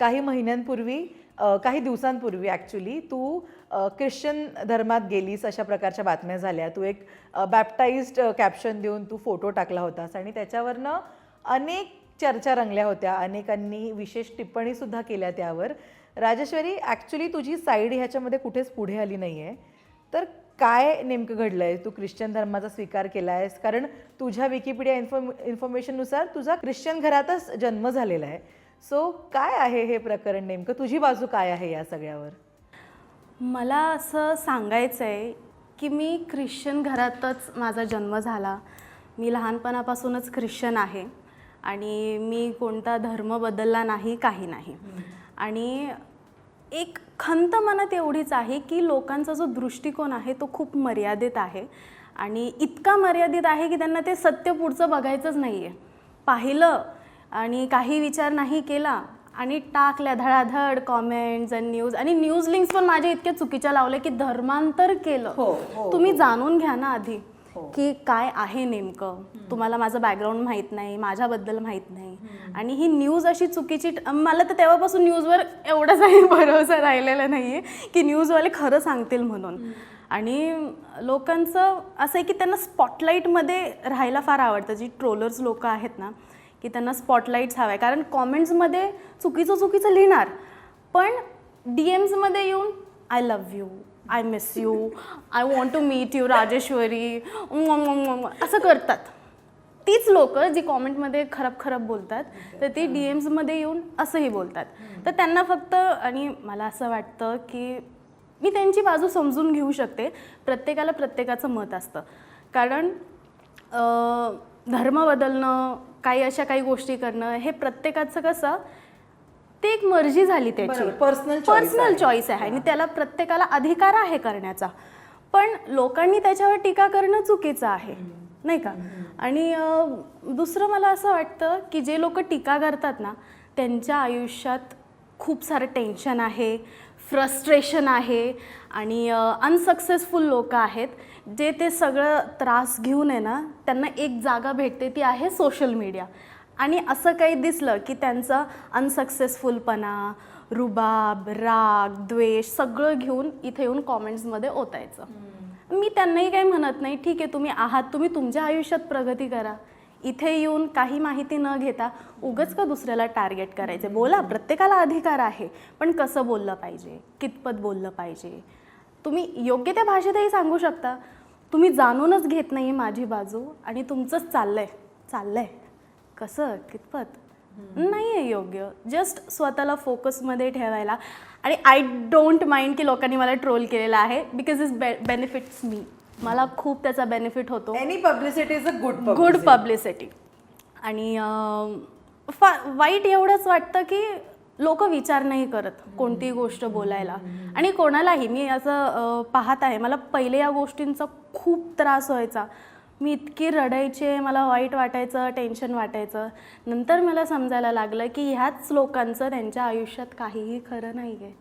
काही महिन्यांपूर्वी काही दिवसांपूर्वी ॲक्च्युली तू ख्रिश्चन धर्मात गेलीस अशा प्रकारच्या बातम्या झाल्या. तू एक बॅप्टाईज्ड कॅप्शन देऊन तू फोटो टाकला होतास आणि त्याच्यावरनं अनेक चर्चा रंगल्या होत्या. अनेकांनी विशेष टिप्पणीसुद्धा केल्या त्यावर. राजेश्वरी ॲक्च्युली तुझी साईड ह्याच्यामध्ये कुठेच पुढे आली नाही आहे तर काय नेमकं घडलं आहे तू ख्रिश्चन धर्माचा स्वीकार केला आहेस कारण तुझ्या विकिपीडिया इन्फॉर्म इन्फॉर्मेशननुसार तुझा ख्रिश्चन घरातच जन्म झालेला आहे. सो काय आहे हे प्रकरण नेमकं? तुझी बाजू काय आहे या सगळ्यावर? मला असं सांगायचं आहे की मी ख्रिश्चन घरातच माझा जन्म झाला. मी लहानपणापासूनच ख्रिश्चन आहे आणि मी कोणता धर्म बदलला नाही काही नाही. आणि एक खंत मनात एवढीच आहे की लोकांचा जो दृष्टिकोन आहे तो खूप मर्यादित आहे. आणि इतका मर्यादित आहे की त्यांना ते सत्य पुढचं बघायचंच नाही आहे पाहिलं आणि काही विचार नाही केला आणि टाकल्या धडाधड कॉमेंट्स आणि न्यूज आणि न्यूज लिंक्स पण माझ्या इतक्या चुकीच्या लावल्या की धर्मांतर केलं. हो, हो, तुम्ही जाणून घ्या ना आधी हो. की काय आहे नेमकं. तुम्हाला माझं बॅकग्राऊंड माहीत नाही माझ्याबद्दल माहीत नाही. आणि ही न्यूज अशी चुकीची मला तर तेव्हापासून न्यूजवर एवढाच भरोसा राहिलेला नाही आहे की न्यूजवाले खरं सांगतील म्हणून. आणि लोकांचं असं आहे की त्यांना स्पॉटलाईटमध्ये राहायला फार आवडतं. जी ट्रोलर्स लोक आहेत ना की त्यांना स्पॉटलाईट्स हवं. आहे कारण कॉमेंट्समध्ये चुकीचं चुकीचं लिहिणार. पण डी एम्समध्ये येऊन I love you I miss you I want to meet you Rajeshwari असं करतात. तीच लोक जी कॉमेंटमध्ये खराब खराब बोलतात तर ती डी एम्समध्ये येऊन असंही बोलतात. तर त्यांना फक्त आणि मला असं वाटतं की मी त्यांची बाजू समजून घेऊ शकते. प्रत्येकाला प्रत्येकाचं मत असतं. कारण धर्म बदलणं काही अशा काही गोष्टी करणं हे प्रत्येकाचं कसं ते एक मर्जी झाली त्याची. पर्सनल आहे. चॉईस आहे. आणि त्याला प्रत्येकाला अधिकार आहे करण्याचा. पण लोकांनी त्याच्यावर टीका करणं चुकीचं आहे. नाही का? आणि दुसरं मला असं वाटतं की जे लोक टीका करतात ना त्यांच्या आयुष्यात खूप सारं टेन्शन आहे फ्रस्ट्रेशन आहे आणि अनसक्सेसफुल लोक आहेत. जे ते सगळं त्रास घेऊन आहे ना त्यांना एक जागा भेटते ती आहे सोशल मीडिया आणि असं काही दिसलं की त्यांचं अनसक्सेसफुलपणा रुबाब राग द्वेष सगळं घेऊन इथे येऊन कॉमेंट्समध्ये ओतायचं. मी त्यांनाही काही म्हणत नाही ठीक आहे तुम्ही आहात तुम्ही तुमच्या आयुष्यात प्रगती करा. इथे येऊन काही माहिती न घेता उगच का दुसऱ्याला टार्गेट करायचे? बोला प्रत्येकाला अधिकार आहे पण कसं बोललं पाहिजे? कितपत बोललं पाहिजे? तुम्ही योग्य त्या भाषेतही सांगू शकता. तुम्ही जाणूनच घेत नाही माझी बाजू आणि तुमचंच चाललंय. चाललंय. कसं? कितपत? नाही आहे योग्य. जस्ट स्वतःला फोकसमध्ये ठेवायला. आणि आय डोंट माइंड की लोकांनी मला ट्रोल केलेला आहे बिकॉज इज बेनिफिट्स मी मला खूप त्याचा बेनिफिट होतो. Any publicity is a good good publicity आणि फा वाईट एवढंच वाटतं की लोक विचार नाही करत कोणतीही गोष्ट बोलायला. आणि कोणालाही मी असं पाहत आहे मला पहिले या गोष्टींचा खूप त्रास व्हायचा. मी इतकी रडायचे मला वाईट वाटायचं टेन्शन वाटायचं. नंतर मला समजायला लागलं की ह्याच लोकांचं त्यांच्या आयुष्यात काहीही खरं नाही आहे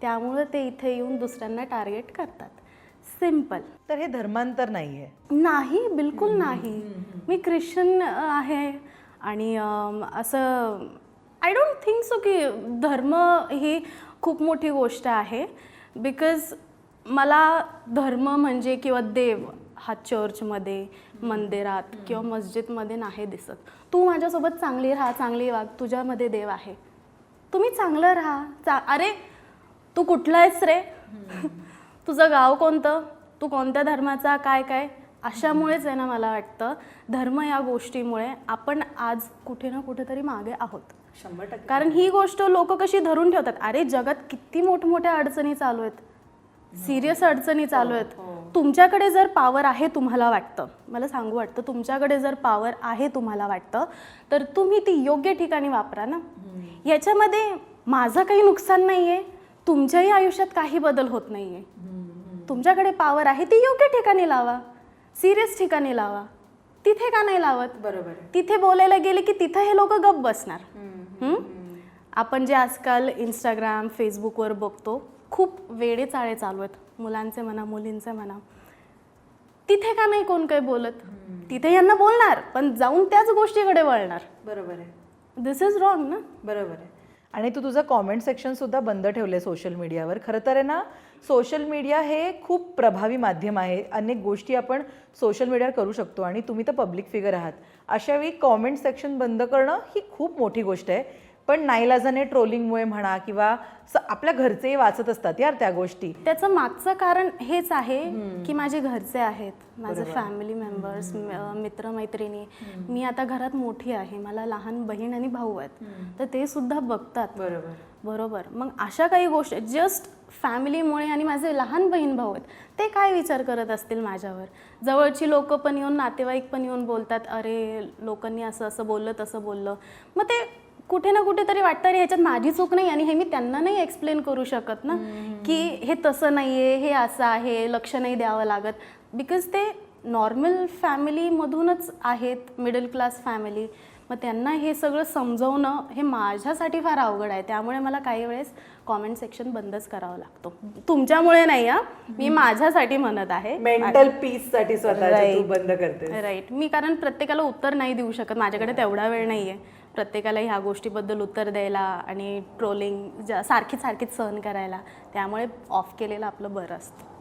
त्यामुळं ते इथे येऊन दुसऱ्यांना टार्गेट करतात. सिंपल तर हे धर्मांतर नाही आहे नाही बिलकुल नाही. मी ख्रिश्चन आहे. आणि असं आय डोंट थिंक सो की धर्म ही खूप मोठी गोष्ट आहे. बिकॉज मला धर्म म्हणजे किंवा देव हा चर्चमध्ये मंदिरात किंवा मस्जिदमध्ये नाही दिसत. तू माझ्यासोबत चांगली राहा चांगली वाग तुझ्यामध्ये देव आहे. तुम्ही चांगलं राहा. चा अरे तू कुठला आहेस रे? तुझं गाव कोणतं? तू कोणत्या धर्माचा? काय काय? अशामुळेच आहे ना मला वाटतं धर्म या गोष्टीमुळे आपण आज कुठे ना कुठेतरी मागे आहोत. शंभर टक्के. कारण ही गोष्ट लोक कशी धरून ठेवतात अरे जगात किती मोठमोठ्या अडचणी चालू आहेत. सिरियस अडचणी चालू आहेत. तुमच्याकडे जर पॉवर आहे तुम्हाला वाटतं मला सांगू वाटतं तुमच्याकडे जर पॉवर आहे तुम्हाला वाटतं तर तुम्ही ती योग्य ठिकाणी वापरा ना. याच्यामध्ये माझं काही नुकसान नाही आहे तुमच्याही आयुष्यात काही बदल होत नाही आहे तुमच्याकडे पॉवर आहे ती योग्य ठिकाणी लावा. सिरियस ठिकाणी लावा. तिथे का नाही लावत? बरोबर तिथे बोलायला गेले की तिथं हे लोक गप बसणार. हं? आपण जे आजकाल इंस्टाग्राम फेसबुकवर बघतो खूप वेडे चाळे चालू आहेत. मुलांचे म्हणा मुलींचे म्हणा. तिथे का नाही कोण काही बोलत? तिथे यांना बोलणार पण जाऊन त्याच गोष्टीकडे वळणार. बरोबर आहे. दिस इज रॉंग ना? बरोबर आहे. आणि तू तुझं कॉमेंट सेक्शनसुद्धा बंद ठेवलं आहे सोशल मीडियावर खरं तर आहे ना सोशल मीडिया हे खूप प्रभावी माध्यम आहे. अनेक गोष्टी आपण सोशल मीडियावर करू शकतो. आणि तुम्ही तर पब्लिक फिगर आहात. अशावेळी कॉमेंट सेक्शन बंद करणं ही खूप मोठी गोष्ट आहे. पण नाईलाजाने ट्रोलिंगमुळे म्हणा किंवा आपल्या घरचेही वाचत असतात यार त्या गोष्टी. त्याचं मागचं कारण हेच आहे की माझे घरचे आहेत माझे फॅमिली मेंबर्स मित्रमैत्रिणी. मी आता घरात मोठी आहे मला लहान बहीण आणि भाऊ आहेत. तर ते सुद्धा बघतात. बरोबर. बरोबर. मग अशा काही गोष्टी जस्ट फॅमिलीमुळे आणि माझे लहान बहीण भाऊ आहेत ते काय विचार करत असतील माझ्यावर? जवळची लोक पण येऊन नातेवाईक पण येऊन बोलतात अरे लोकांनी असं असं बोललं तसं बोललं. मग ते कुठे ना कुठेतरी वाटतं अरे ह्याच्यात माझी चूक नाही आणि हे मी त्यांना नाही एक्सप्लेन करू शकत ना. की हे तसं नाही आहे हे असं आहे लक्ष नाही द्यावं लागत. बिकॉज ते नॉर्मल फॅमिलीमधूनच आहेत मिडल क्लास फॅमिली मग त्यांना हे सगळं समजवणं हे माझ्यासाठी फार अवघड आहे. त्यामुळे मला काही वेळेस कॉमेंट सेक्शन बंदच करावं लागतो. तुमच्यामुळे नाही हा. मी माझ्यासाठी म्हणत आहे. मेंटल पीससाठी स्वतःच्या तू Right. बंद करते राईट मी कारण प्रत्येकाला उत्तर नाही देऊ शकत. माझ्याकडे तेवढा वेळ नाही आहे प्रत्येकाला ह्या गोष्टीबद्दल उत्तर द्यायला आणि ट्रोलिंग ज्या सारखीच सारखीच सहन करायला त्यामुळे ऑफ केलेलं आपलं बरं असतं.